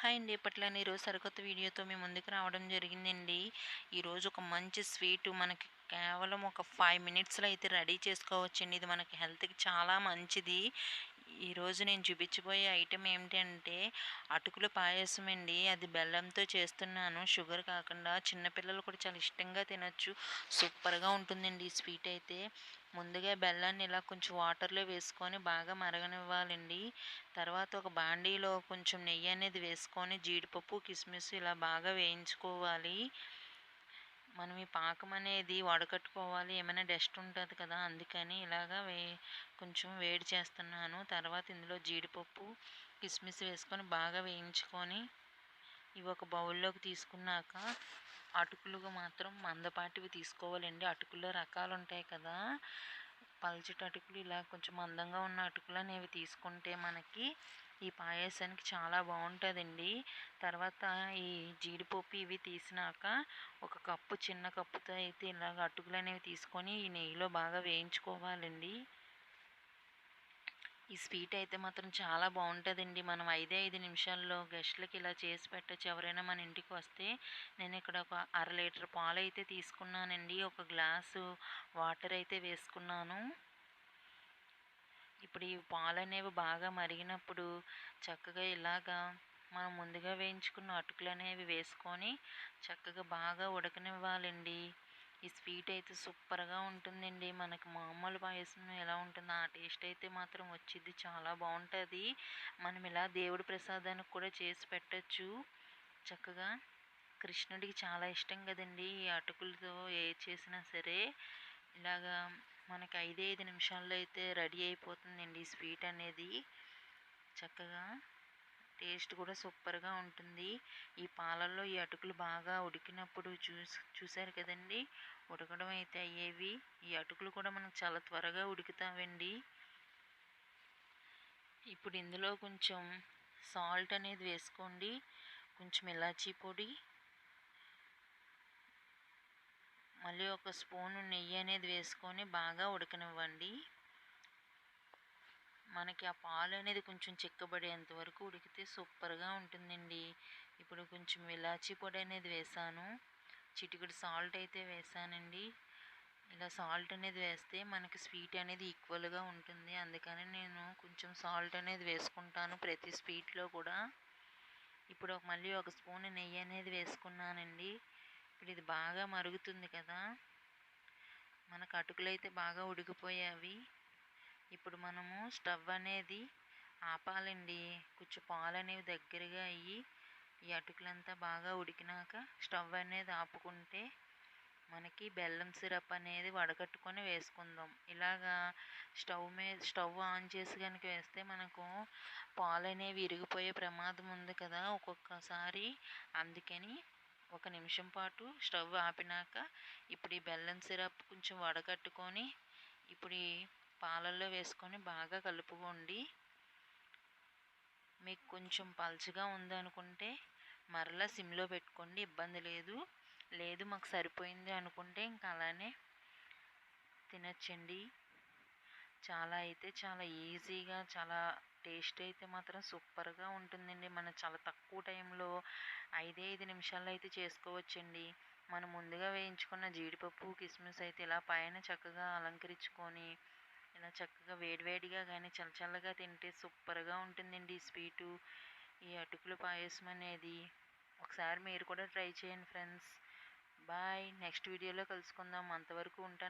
Hi అండి. ఇప్పట్లోనే ఈరోజు సరికొత్త వీడియోతో మీ ముందుకు రావడం జరిగిందండి. ఈరోజు ఒక మంచి స్వీట్ మనకి కేవలం ఒక ఫైవ్ మినిట్స్లో అయితే రెడీ చేసుకోవచ్చండి. ఇది మనకి హెల్త్కి చాలా మంచిది. ఈరోజు నేను చూపించబోయే ఐటెం ఏమిటంటే అటుకుల పాయసం అండి. అది బెల్లంతో చేస్తున్నాను. షుగర్ కాకుండా చిన్నపిల్లలు కూడా చాలా ఇష్టంగా తినచ్చు. సూపర్గా ఉంటుందండి ఈ స్వీట్ అయితే. ముందుగా బెల్లాన్ని ఇలా కొంచెం వాటర్లో వేసుకొని బాగా మరగనివ్వాలండి. తర్వాత ఒక బాండీలో కొంచెం నెయ్యి అనేది వేసుకొని జీడిపప్పు కిస్మిస్ ఇలా బాగా వేయించుకోవాలి. మనం ఈ పాకం అనేది వడకట్టుకోవాలి ఏమైనా డస్ట్ ఉంటుంది కదా అందుకని ఇలాగా వే కొంచెం వేడి చేస్తున్నాను. తర్వాత ఇందులో జీడిపప్పు కిస్మిస్ వేసుకొని బాగా వేయించుకొని ఇవి ఒక బౌల్లోకి తీసుకున్నాక అటుకులుగా మాత్రం మందపాటివి తీసుకోవాలండి. అటుకుల్లో రకాలు ఉంటాయి కదా పల్చటి అటుకులు ఇలా కొంచెం మందంగా ఉన్న అటుకులు అనేవి తీసుకుంటే మనకి ఈ పాయసానికి చాలా బాగుంటుందండి. తర్వాత ఈ జీడిపప్పు ఇవి తీసినాక ఒక కప్పు చిన్న కప్పుతో అయితే ఇలాగ అటుకులు అనేవి తీసుకొని ఈ నెయ్యిలో బాగా వేయించుకోవాలండి. ఈ స్వీట్ అయితే మాత్రం చాలా బాగుంటుందండి. మనం ఐదే ఐదు నిమిషాల్లో గెస్ట్లకి ఇలా చేసి పెట్టచ్చు. ఎవరైనా మన ఇంటికి వస్తే నేను ఇక్కడ ఒక అర లీటర్ పాలు అయితే తీసుకున్నానండి. ఒక గ్లాసు వాటర్ అయితే వేసుకున్నాను. ఇప్పుడు ఈ పాలు అనేవి బాగా మరిగినప్పుడు చక్కగా ఇలాగా మనం ముందుగా వేయించుకున్న అటుకులు అనేవి వేసుకొని చక్కగా బాగా ఉడకనివ్వాలండి. ఈ స్వీట్ అయితే సూపర్గా ఉంటుందండి. మనకి మామూలు పాయసం ఎలా ఉంటుందో ఆ టేస్ట్ అయితే మాత్రం వచ్చింది చాలా బాగుంటుంది. మనం ఇలా దేవుడి ప్రసాదానికి కూడా చేసి పెట్టచ్చు. చక్కగా కృష్ణుడికి చాలా ఇష్టం కదండి. ఈ అటుకులతో ఏ చేసినా సరే ఇలాగా మనకి ఐదే ఐదు నిమిషాల్లో అయితే రెడీ అయిపోతుందండి స్వీట్ అనేది. చక్కగా టేస్ట్ కూడా సూపర్గా ఉంటుంది. ఈ పాలల్లో ఈ అటుకులు బాగా ఉడికినప్పుడు చూస్ చూసారు కదండి? ఉడకడం అయితే అయ్యేవి. ఈ అటుకులు కూడా మనకు చాలా త్వరగా ఉడుకుతావండి ఇప్పుడు ఇందులో కొంచెం సాల్ట్ అనేది వేసుకోండి. కొంచెం ఇలాచీ పొడి మళ్ళీ ఒక స్పూను నెయ్యి అనేది వేసుకొని బాగా ఉడకనివ్వండి. మనకి ఆ పాలు అనేది కొంచెం చిక్కబడేంత వరకు ఉడికితే సూపర్గా ఉంటుందండి. ఇప్పుడు కొంచెం ఇలాచీ పొడి అనేది వేసాను. చిటికెడు సాల్ట్ అయితే వేసానండి. ఇలా సాల్ట్ అనేది వేస్తే మనకి స్వీట్ అనేది ఈక్వల్గా ఉంటుంది. అందుకని నేను కొంచెం సాల్ట్ అనేది వేసుకుంటాను ప్రతి స్వీట్లో కూడా. ఇప్పుడు మళ్ళీ ఒక స్పూన్ నెయ్యి అనేది వేసుకున్నానండి. ఇప్పుడు ఇది బాగా మరుగుతుంది కదా. మనకు అటుకులు అయితే బాగా ఉడికిపోయావి ఇప్పుడు మనము స్టవ్ అనేది ఆపాలండి. కొంచెం పాలు అనేవి దగ్గరగా అయ్యి ఈ అటుకులంతా బాగా ఉడికినాక స్టవ్ అనేది ఆపుకుంటే మనకి బెల్లం సిరప్ అనేది వడగట్టుకొని వేసుకుందాం. ఇలాగా స్టవ్ మీద స్టవ్ ఆన్ చేసి కనుక వేస్తే మనకు పాలు అనేవి విరిగిపోయే ప్రమాదం ఉంది కదా ఒక్కొక్కసారి. అందుకని ఒక నిమిషం పాటు స్టవ్ ఆపినాక ఇప్పుడు ఈ బెల్లం సిరప్ కొంచెం వడగట్టుకొని ఇప్పుడు ఈ పాలల్లో వేసుకొని బాగా కలుపుకోండి. మీకు కొంచెం పల్చగా ఉందనుకుంటే మరలా సిమ్లో పెట్టుకోండి ఇబ్బంది లేదు. లేదు మాకు సరిపోయింది అనుకుంటే ఇంకా అలానే తినచ్చండి. చాలా అయితే చాలా ఈజీగా చాలా టేస్ట్ అయితే మాత్రం సూపర్గా ఉంటుందండి. మనం చాలా తక్కువ టైంలో ఐదే ఐదు నిమిషాల్లో అయితే చేసుకోవచ్చండి. మనం ముందుగా వేయించుకున్న జీడిపప్పు కిస్మిస్ అయితే ఇలా పైన చక్కగా అలంకరించుకొని ఇలా చక్కగా వేడివేడిగా కానీ చల్లచల్లగా తింటే సూపర్గా ఉంటుందండి ఈ స్వీటు. ఈ అటుకుల పాయసం అనేది. ఒకసారి మీరు కూడా ట్రై చేయండి ఫ్రెండ్స్. బాయ్. నెక్స్ట్ వీడియోలో కలుసుకుందాం. అంతవరకు ఉంటాను.